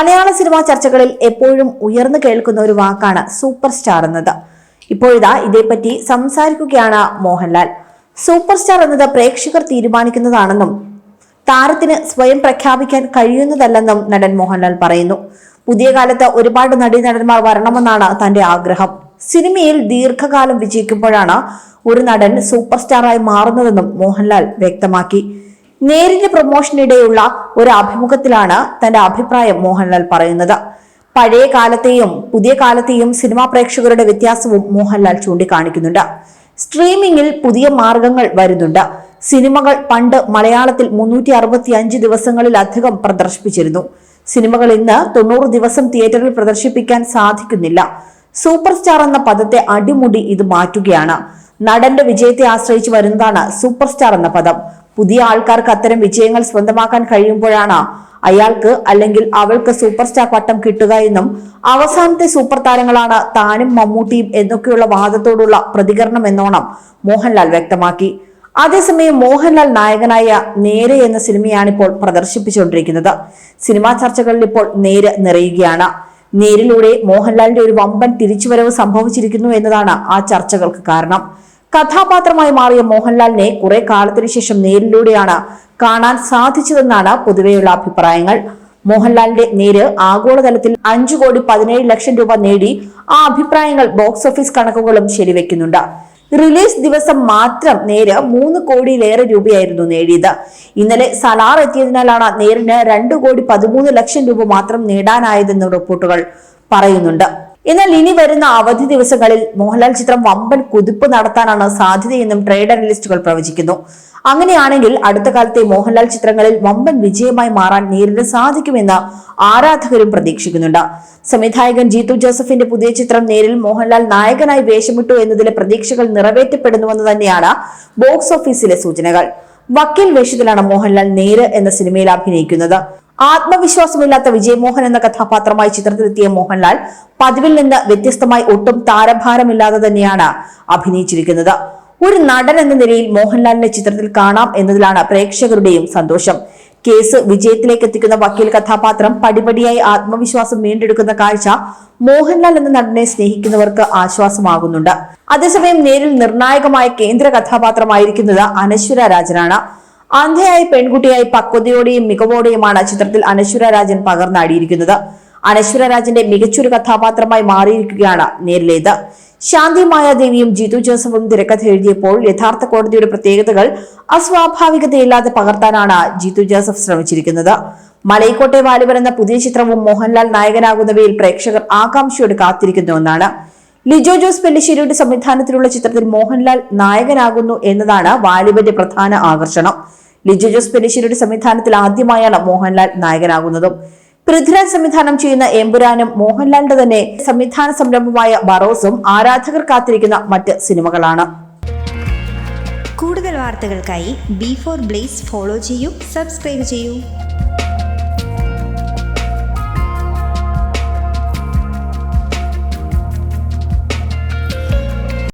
മലയാള cinema ചർച്ചകളിൽ എപ്പോഴും ഉയർന്നു കേൾക്കുന്ന ഒരു വാക്കാണ് സൂപ്പർ സ്റ്റാർ എന്നത്. ഇപ്പോഴിതാ ഇതേപ്പറ്റി സംസാരിക്കുകയാണ് മോഹൻലാൽ. സൂപ്പർ സ്റ്റാർ എന്നത് പ്രേക്ഷകർ തീരുമാനിക്കുന്നതാണെന്നും താരത്തിന് സ്വയം പ്രഖ്യാപിക്കാൻ കഴിയുന്നതല്ലെന്നും നടൻ മോഹൻലാൽ പറയുന്നു. പുതിയ കാലത്ത് ഒരുപാട് നടീനടന്മാർ വരണമെന്നാണ് തന്റെ ആഗ്രഹം. സിനിമയിൽ ദീർഘകാലം വിജയിക്കുമ്പോഴാണ് ഒരു നടൻ സൂപ്പർ സ്റ്റാറായി മാറുന്നതെന്നും മോഹൻലാൽ വ്യക്തമാക്കി. നേരിന്റെ പ്രൊമോഷനിടെയുള്ള ഒരു അഭിമുഖത്തിലാണ് തന്റെ അഭിപ്രായം മോഹൻലാൽ പറയുന്നത്. പഴയ കാലത്തെയും പുതിയ കാലത്തെയും സിനിമാ പ്രേക്ഷകരുടെ വ്യത്യാസവും മോഹൻലാൽ ചൂണ്ടിക്കാണിക്കുന്നുണ്ട്. സ്ട്രീമിംഗിൽ പുതിയ മാർഗങ്ങൾ വരുന്നുണ്ട്. സിനിമകൾ പണ്ട് മലയാളത്തിൽ മുന്നൂറ്റി അറുപത്തി അഞ്ച് ദിവസങ്ങളിലധികം പ്രദർശിപ്പിച്ചിരുന്നു. സിനിമകൾ ഇന്ന് തൊണ്ണൂറ് ദിവസം തിയേറ്ററിൽ പ്രദർശിപ്പിക്കാൻ സാധിക്കുന്നില്ല. സൂപ്പർ സ്റ്റാർ എന്ന പദത്തെ അടിമുടി ഇത് മാറ്റുകയാണ്. നടന്റെ വിജയത്തെ ആശ്രയിച്ചു വരുന്നതാണ് സൂപ്പർ സ്റ്റാർ എന്ന പദം. പുതിയ ആൾക്കാർക്ക് അത്തരം വിജയങ്ങൾ സ്വന്തമാക്കാൻ കഴിയുമ്പോഴാണ് അയാൾക്ക് അല്ലെങ്കിൽ അവൾക്ക് സൂപ്പർ സ്റ്റാർ പട്ടം കിട്ടുക എന്നും അവസാനത്തെ സൂപ്പർ താരങ്ങളാണ് താനും മമ്മൂട്ടിയും എന്നൊക്കെയുള്ള വാദത്തോടുള്ള പ്രതികരണം എന്നോണം മോഹൻലാൽ വ്യക്തമാക്കി. അതേസമയം മോഹൻലാൽ നായകനായ നേരെ എന്ന സിനിമയാണിപ്പോൾ പ്രദർശിപ്പിച്ചുകൊണ്ടിരിക്കുന്നത്. സിനിമാ ചർച്ചകളിൽ ഇപ്പോൾ നേര് നിറയുകയാണ്. നേരിലൂടെ മോഹൻലാലിന്റെ ഒരു വമ്പൻ തിരിച്ചുവരവ് സംഭവിച്ചിരിക്കുന്നു എന്നതാണ് ആ ചർച്ചകൾക്ക് കാരണം. കഥാപാത്രമായി മാറിയ മോഹൻലാലിനെ കുറെ കാലത്തിനു ശേഷം നേരിലൂടെയാണ് കാണാൻ സാധിച്ചതെന്നാണ് പൊതുവെയുള്ള അഭിപ്രായങ്ങൾ. മോഹൻലാലിന്റെ നേര് ആഗോളതലത്തിൽ അഞ്ചു കോടി പതിനേഴ് ലക്ഷം രൂപ നേടി ആ അഭിപ്രായങ്ങൾ ബോക്സ് ഓഫീസ് കണക്കുകളും ശരിവെക്കുന്നുണ്ട്. റിലീസ് ദിവസം മാത്രം നേര് മൂന്ന് കോടിയിലേറെ രൂപയായിരുന്നു നേടിയത്. ഇന്നലെ സലാർ എത്തിയതിനാലാണ് നേരിന് രണ്ടു കോടി പതിമൂന്ന് ലക്ഷം രൂപ മാത്രം നേടാനായതെന്ന് റിപ്പോർട്ടുകൾ പറയുന്നുണ്ട്. എന്നാൽ ഇനി വരുന്ന അവധി ദിവസങ്ങളിൽ മോഹൻലാൽ ചിത്രം വമ്പൻ കുതിപ്പ് നടത്താനാണ് സാധ്യതയെന്നും ട്രേഡ് അനലിസ്റ്റുകൾ പ്രവചിക്കുന്നു. അങ്ങനെയാണെങ്കിൽ അടുത്ത കാലത്തെ മോഹൻലാൽ ചിത്രങ്ങളിൽ വമ്പൻ വിജയമായി മാറാൻ നേരിട്ട് സാധിക്കുമെന്ന് ആരാധകരും പ്രതീക്ഷിക്കുന്നുണ്ട്. സംവിധായകൻ ജീതു ജോസഫിന്റെ പുതിയ ചിത്രം നേരിൽ മോഹൻലാൽ നായകനായി വേഷമിട്ടു എന്നതിലെ പ്രതീക്ഷകൾ നിറവേറ്റപ്പെടുന്നുവെന്ന് തന്നെയാണ് ബോക്സ് ഓഫീസിലെ സൂചനകൾ. വക്കീൽ വേഷത്തിലാണ് മോഹൻലാൽ നേര് എന്ന സിനിമയിൽ അഭിനയിക്കുന്നത്. ആത്മവിശ്വാസമില്ലാത്ത വിജയമോഹൻ എന്ന കഥാപാത്രമായി ചിത്രത്തിലെത്തിയ മോഹൻലാൽ പതിവിൽ നിന്ന് വ്യത്യസ്തമായി ഒട്ടും താരഭാരമില്ലാതെ തന്നെയാണ് അഭിനയിച്ചിരിക്കുന്നത്. ഒരു നടൻ എന്ന നിലയിൽ മോഹൻലാലിനെ ചിത്രത്തിൽ കാണാം എന്നതിലാണ് പ്രേക്ഷകരുടെയും സന്തോഷം. കേസ് വിജയത്തിലേക്ക് എത്തിക്കുന്ന വക്കീൽ കഥാപാത്രം പടിപടിയായി ആത്മവിശ്വാസം വീണ്ടെടുക്കുന്ന കാഴ്ച മോഹൻലാൽ എന്ന നടനെ സ്നേഹിക്കുന്നവർക്ക് ആശ്വാസമാകുന്നുണ്ട്. അതേസമയം നേരിൽ നിർണായകമായ കേന്ദ്ര കഥാപാത്രമായിരിക്കുന്നത് അനശ്വര രാജനാണ്. അന്ധയായ പെൺകുട്ടിയായി പക്വതയോടെയും മികവോടെയുമാണ് ചിത്രത്തിൽ അനശ്വര രാജൻ പകർന്നാടിയിരിക്കുന്നത്. അനശ്വര രാജന്റെ മികച്ചൊരു കഥാപാത്രമായി മാറിയിരിക്കുകയാണ് നേരിലേത്. ശാന്തി മായാദേവിയും ജിതു ജോസഫും തിരക്കഥ എഴുതിയപ്പോൾ യഥാർത്ഥ കോടതിയുടെ പ്രത്യേകതകൾ അസ്വാഭാവികതയില്ലാതെ പകർത്താനാണ് ജിതു ജോസഫ് ശ്രമിച്ചിരിക്കുന്നത്. മലൈക്കോട്ടെ വാലിബൻ എന്ന പുതിയ ചിത്രവും മോഹൻലാൽ നായകനാകുന്നവയിൽ പ്രേക്ഷകർ ആകാംക്ഷയോട് കാത്തിരിക്കുന്ന ഒന്നാണ് ലിജോ ജോസ് പെല്ലിശ്ശേരിയുടെ സംവിധാനത്തിലുള്ള ചിത്രത്തിൽ മോഹൻലാൽ നായകനാകുന്നു എന്നതാണ് വാലിബന്റെ പ്രധാന ആകർഷണം. ലിജോ ജോസ് പെരിശ്ശേരിയുടെ സംവിധാനത്തിൽ ആദ്യമായാണ് മോഹൻലാൽ നായകനാകുന്നതും. പൃഥ്വിരാജ് സംവിധാനം ചെയ്യുന്ന എമ്പുരാനും മോഹൻലാലിന്റെ തന്നെ സംവിധാന സംരംഭമായ ബറോസും ആരാധകർ കാത്തിരിക്കുന്ന മറ്റ് സിനിമകളാണ്. കൂടുതൽ വാർത്തകൾക്കായി ബി ഫോർ ബ്ലേസ് ഫോളോ ചെയ്യൂ സബ്സ്ക്രൈബ് ചെയ്യൂ.